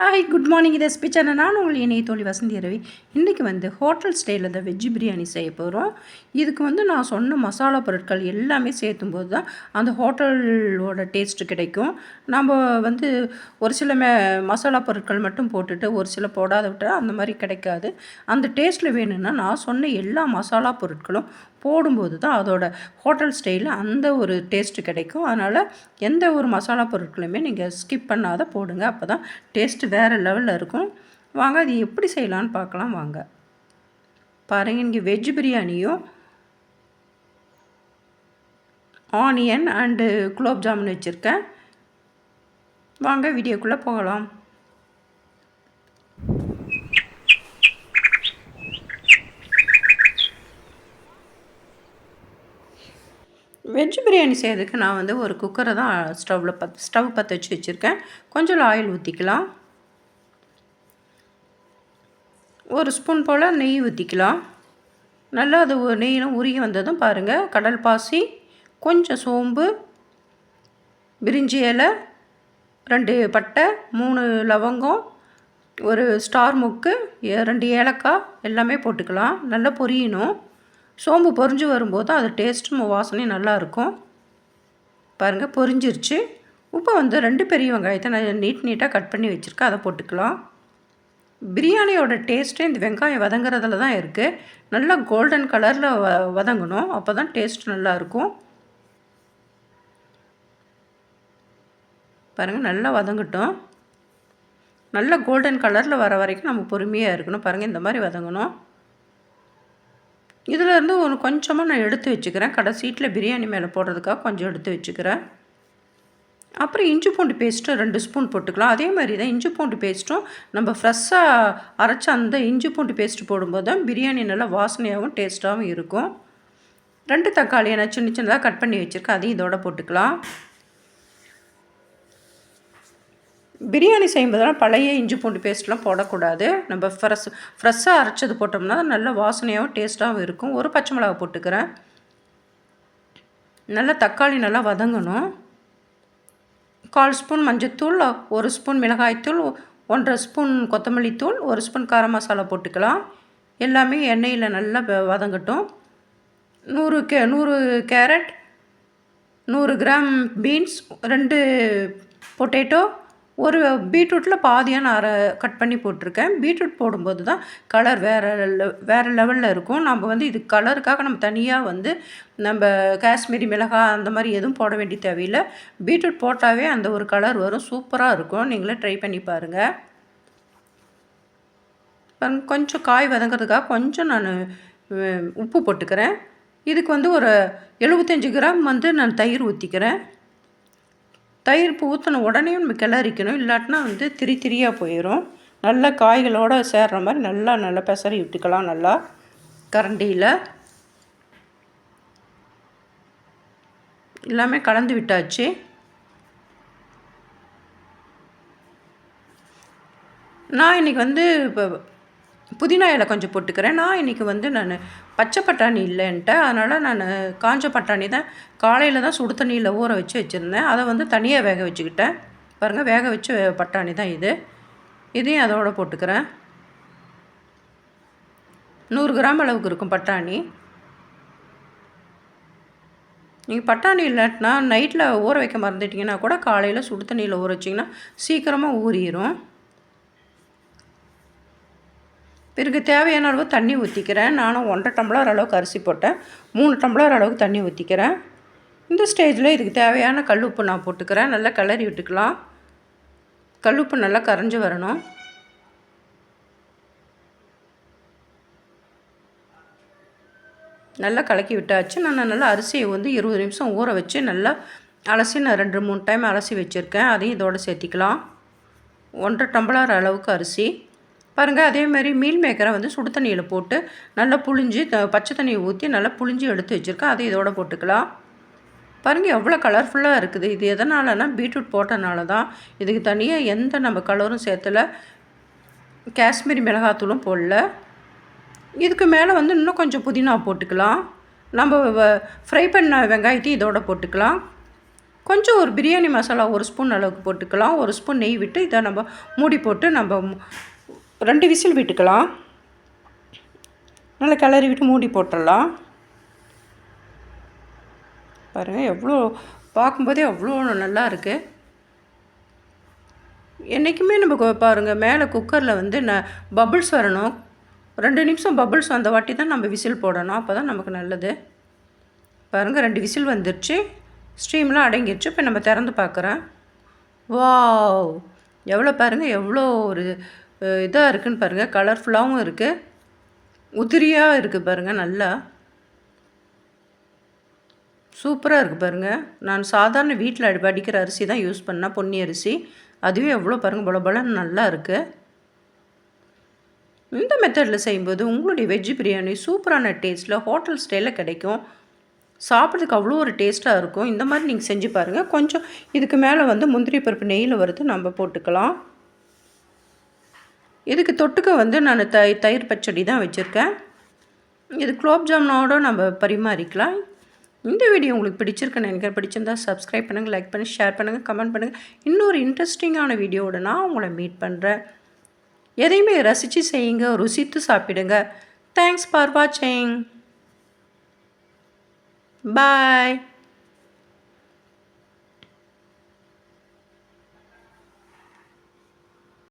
Hi good morning இது SP channel நான் உங்கள் இணைய தோழி வசந்தி ரவி இன்றைக்கி வந்து ஹோட்டல் ஸ்டைலில் தான் வெஜ்ஜு பிரியாணி செய்ய போகிறோம் இதுக்கு வந்து நான் சொன்ன மசாலா பொருட்கள் எல்லாமே சேர்த்தும் போது தான் அந்த ஹோட்டலோட டேஸ்ட்டு கிடைக்கும். நம்ம வந்து ஒரு சில மே மசாலா பொருட்கள் மட்டும் போட்டுட்டு ஒரு சில போடாத விட்டால் அந்த மாதிரி கிடைக்காது. அந்த டேஸ்ட்டில் வேணும்னா நான் சொன்ன எல்லா மசாலா பொருட்களும் போடும்போது தான் அதோட ஹோட்டல் ஸ்டைலில் அந்த ஒரு டேஸ்ட்டு கிடைக்கும். அதனால் எந்த ஒரு மசாலா பொருட்களையுமே நீங்கள் ஸ்கிப் பண்ணாத போடுங்க. அப்போ தான் டேஸ்ட்டு வேறு லெவலில் இருக்கும். வாங்க அது எப்படி செய்யலான்னு பார்க்கலாம். வாங்க. பாருங்கள் இங்கே வெஜ் பிரியாணியும் ஆனியன் அண்டு குலோப் ஜாமுன் வச்சுருக்கேன். வாங்க வீடியோக்குள்ளே போகலாம். வெஜ் பிரியாணி செய்கிறதுக்கு நான் வந்து ஒரு குக்கரை தான் ஸ்டவ்வில் பத் ஸ்டவ் பற்ற வச்சு வச்சுருக்கேன். கொஞ்சம் ஆயில் ஊற்றிக்கலாம் ஒரு ஸ்பூன் போல் நெய் ஊற்றிக்கலாம் நல்லா அது நெய்யெலாம் உருகி வந்ததும் பாருங்கள் கடல் பாசி கொஞ்சம் சோம்பு பிரிஞ்சி இலை ரெண்டு பட்டை மூணு லவங்கம் ஒரு ஸ்டார் முக்கு ரெண்டு ஏலக்காய் எல்லாமே போட்டுக்கலாம். நல்லா பொரியணும். சோம்பு பொரிஞ்சு வரும்போது அது டேஸ்ட்டும் வாசனையும் நல்லாயிருக்கும். பாருங்கள் பொரிஞ்சிருச்சு உப்பை வந்து ரெண்டு பெரிய வெங்காயத்தை நான் நீட் நீட்டாக கட் பண்ணி வச்சுருக்கேன். அதை போட்டுக்கலாம். பிரியாணியோட டேஸ்ட்டே இந்த வெங்காயம் வதங்குறதுல தான் இருக்குது நல்லா கோல்டன் கலரில் வ வதங்கணும். அப்போ தான் டேஸ்ட் நல்லாயிருக்கும். பாருங்கள் நல்லா வதங்கட்டும். நல்லா கோல்டன் கலரில் வர வரைக்கும் நம்ம பொறுமையாக இருக்கணும். பாருங்கள் இந்த மாதிரி வதங்கணும். இதிலேருந்து ஒரு கொஞ்சமாக நான் எடுத்து வச்சுக்கிறேன். கடைசீட்டில் பிரியாணி மேலே போடுறதுக்காக கொஞ்சம் எடுத்து வச்சுக்கிறேன். அப்புறம் இஞ்சி பூண்டு பேஸ்ட்டும் ரெண்டு ஸ்பூன் போட்டுக்கலாம். அதே மாதிரி தான் இஞ்சி பூண்டு பேஸ்ட்டும் நம்ம ஃப்ரெஷ்ஷாக அரைச்ச அந்த இஞ்சி பூண்டு பேஸ்ட்டு போடும்போது தான் பிரியாணி நல்லா வாசனையாகவும் டேஸ்ட்டாகவும் இருக்கும். ரெண்டு தக்காளியை நான் சின்ன சின்னதாக கட் பண்ணி வச்சுருக்கேன். அதையும் இதோட போட்டுக்கலாம். பிரியாணி செய்யும்போதெல்லாம் பழைய இஞ்சி பூண்டு பேஸ்ட்லாம் போடக்கூடாது. நம்ம ஃப்ரெஷ் ஃப்ரெஷ்ஷாக அரைச்சது போட்டோம்னா நல்ல வாசனையாகவும் டேஸ்ட்டாகவும் இருக்கும். ஒரு பச்சை மிளகா போட்டுக்கிறேன். நல்லா தக்காளி நல்லா வதங்கணும். கால் ஸ்பூன் மஞ்சத்தூள் ஒரு ஸ்பூன் மிளகாய்த்தூள் ஒன்றரை ஸ்பூன் கொத்தமல்லி தூள் ஒரு ஸ்பூன் கார மசாலா போட்டுக்கலாம். எல்லாமே எண்ணெயில் நல்லா வதங்கட்டும். நூறு கே நூறு கேரட் நூறு கிராம் பீன்ஸ் ரெண்டு பொட்டேட்டோ ஒரு பீட்ரூட்டில் பாதியாக நான் கட் பண்ணி போட்டிருக்கேன். பீட்ரூட் போடும்போது தான் கலர் வேறு வேறு லெவலில் இருக்கும். நம்ம வந்து இது கலருக்காக நம்ம தனியாக வந்து நம்ம காஷ்மீரி மிளகாய் அந்த மாதிரி எதுவும் போட வேண்டிய தேவையில்லை. பீட்ரூட் போட்டாவே அந்த ஒரு கலர் வரும். சூப்பராக இருக்கும். நீங்களே ட்ரை பண்ணி பாருங்கள் கொஞ்சம் காய் வதங்கிறதுக்காக கொஞ்சம் நான் உப்பு போட்டுக்கிறேன். இதுக்கு வந்து ஒரு எழுபத்தஞ்சி கிராம் வந்து நான் தயிர் ஊற்றிக்கிறேன் தயிர் ஊற்றின உடனே நம்ம கிளறிக்கணும். இல்லாட்டினா வந்து திரி திரியாக போயிடும் நல்லா காய்களோடு சேர்ற மாதிரி நல்லா நல்லா பெசரி விட்டுக்கலாம். நல்லா கரண்டியில். எல்லாமே கலந்து விட்டாச்சு. நான் இன்றைக்கி வந்து இப்போ புதினா இலை கொஞ்சம் போட்டுக்கிறேன். நான் இன்றைக்கி வந்து நான் பச்சை பட்டாணி இல்லைன்ட்டு அதனால் நான் காஞ்ச பட்டாணி தான் காலையில் தான் சுடு தண்ணியில் ஊற வச்சு வச்சுருந்தேன். அதை வந்து தனியாக வேக வச்சுக்கிட்டேன். பாருங்கள் வேக வச்சு பட்டாணி தான் இது. இதையும் அதோடு போட்டுக்கிறேன். நூறு கிராம் அளவுக்கு இருக்கும் பட்டாணி. நீங்கள் பட்டாணி இல்லாட்டினா நைட்டில் ஊற வைக்க மறந்துட்டிங்கன்னா கூட காலையில் சுடு தண்ணியில் ஊற வச்சிங்கன்னா சீக்கிரமாக ஊறிடும் பிறகு தேவையான அளவு தண்ணி ஊற்றிக்கிறேன் நானும் ஒன்றரை டம்ளர் அளவுக்கு அரிசி போட்டேன். மூணு டம்ளர் அளவுக்கு தண்ணி ஊற்றிக்கிறேன் இந்த ஸ்டேஜில் இதுக்கு தேவையான கல் உப்பு நான் போட்டுக்கிறேன். நல்லா கிளறி விட்டுக்கலாம். கல் உப்பு நல்லா கரைஞ்சி வரணும். நல்லா கலக்கி விட்டாச்சு. நான் நல்லா அரிசியை வந்து இருபது நிமிஷம் ஊற வச்சு நல்லா அலசி நான் ரெண்டு மூணு டைம் அலசி வச்சுருக்கேன். அதையும் இதோடு சேர்த்திக்கலாம். ஒன்றரை டம்ளர் அளவுக்கு அரிசி. பாருங்கள் அதேமாதிரி மீல் மேக்கரை வந்து சுடு தண்ணியில் போட்டு நல்லா புழிஞ்சு பச்சை தண்ணியை ஊற்றி நல்லா புழிஞ்சு எடுத்து வச்சுருக்கேன் அதை இதோட போட்டுக்கலாம். பாருங்கள் எவ்வளோ கலர்ஃபுல்லாக இருக்குது. இது எதனாலனா பீட்ரூட் போட்டனால தான் இதுக்கு தனியாக எந்த நம்ம கலரும் சேர்த்துல காஷ்மீரி மிளகாத்தூளும் போடல. இதுக்கு மேலே வந்து இன்னும் கொஞ்சம் புதினா போட்டுக்கலாம். நம்ம ஃப்ரை பண்ண வெங்காயத்தையும் இதோட போட்டுக்கலாம். கொஞ்சம் ஒரு பிரியாணி மசாலா ஒரு ஸ்பூன் அளவுக்கு போட்டுக்கலாம். ஒரு ஸ்பூன் நெய் விட்டு இதை நம்ம மூடி போட்டு நம்ம ரெண்டு விசில் விட்டுக்கலாம். நல்லா கிளறி விட்டு மூடி போட்டுடலாம். பாருங்கள் எவ்வளோ பார்க்கும்போதே அவ்வளோ நல்லா இருக்குது என்றைக்குமே நம்ம பாருங்கள் மேலே குக்கரில் வந்து ந பபுள்ஸ் வரணும். ரெண்டு நிமிஷம் பபுள்ஸ் வந்த வாட்டி தான் நம்ம விசில் போடணும். அப்போ தான் நமக்கு நல்லது. பாருங்கள் ரெண்டு விசில் வந்துருச்சு. ஸ்ட்ரீம்லாம் அடங்கிடுச்சு இப்போ நம்ம திறந்து பார்க்குறேன். வாவ்! எவ்வளோ பாருங்கள் எவ்வளோ ஒரு இதாக இருக்குன்னு பாருங்கள் கலர்ஃபுல்லாகவும் இருக்குது உதிரியாக இருக்குது பாருங்கள் நல்லா. சூப்பராக இருக்குது பாருங்கள் நான் சாதாரண வீட்டில் அடி அரிசி தான் யூஸ் பண்ணேன் பொன்னி அரிசி. அதுவே எவ்வளோ பாருங்கள் பல பலன்னு நல்லா இருக்குது இந்த மெத்தடில் செய்யும்போது உங்களுடைய வெஜ் பிரியாணி சூப்பரான டேஸ்ட்டில் ஹோட்டல் ஸ்டைலில் கிடைக்கும். சாப்பிட்றதுக்கு அவ்வளோ ஒரு டேஸ்ட்டாக இருக்கும். இந்த மாதிரி நீங்கள் செஞ்சு பாருங்கள் கொஞ்சம் இதுக்கு மேலே வந்து முந்திரி பருப்பு நெய்யில் வறுத்து நம்ம போட்டுக்கலாம். இதுக்கு தொட்டுக்க வந்து நான் தை தயிர் பச்சடி தான் வச்சுருக்கேன். இது குலோப் ஜாமுனோட நம்ம பரிமாறிக்கலாம். இந்த வீடியோ உங்களுக்கு பிடிச்சிருக்குன்னு எனக்கு பிடிச்சிருந்தா சப்ஸ்கிரைப் பண்ணுங்கள் லைக் பண்ணி ஷேர் பண்ணுங்கள் கமெண்ட் பண்ணுங்கள் இன்னொரு இன்ட்ரெஸ்டிங்கான வீடியோவோட நான் உங்களை மீட் பண்ணுறேன் எதையுமே ரசித்து செய்யுங்க ருசித்து சாப்பிடுங்க. தேங்க்ஸ் ஃபார் வாட்சிங் பாய்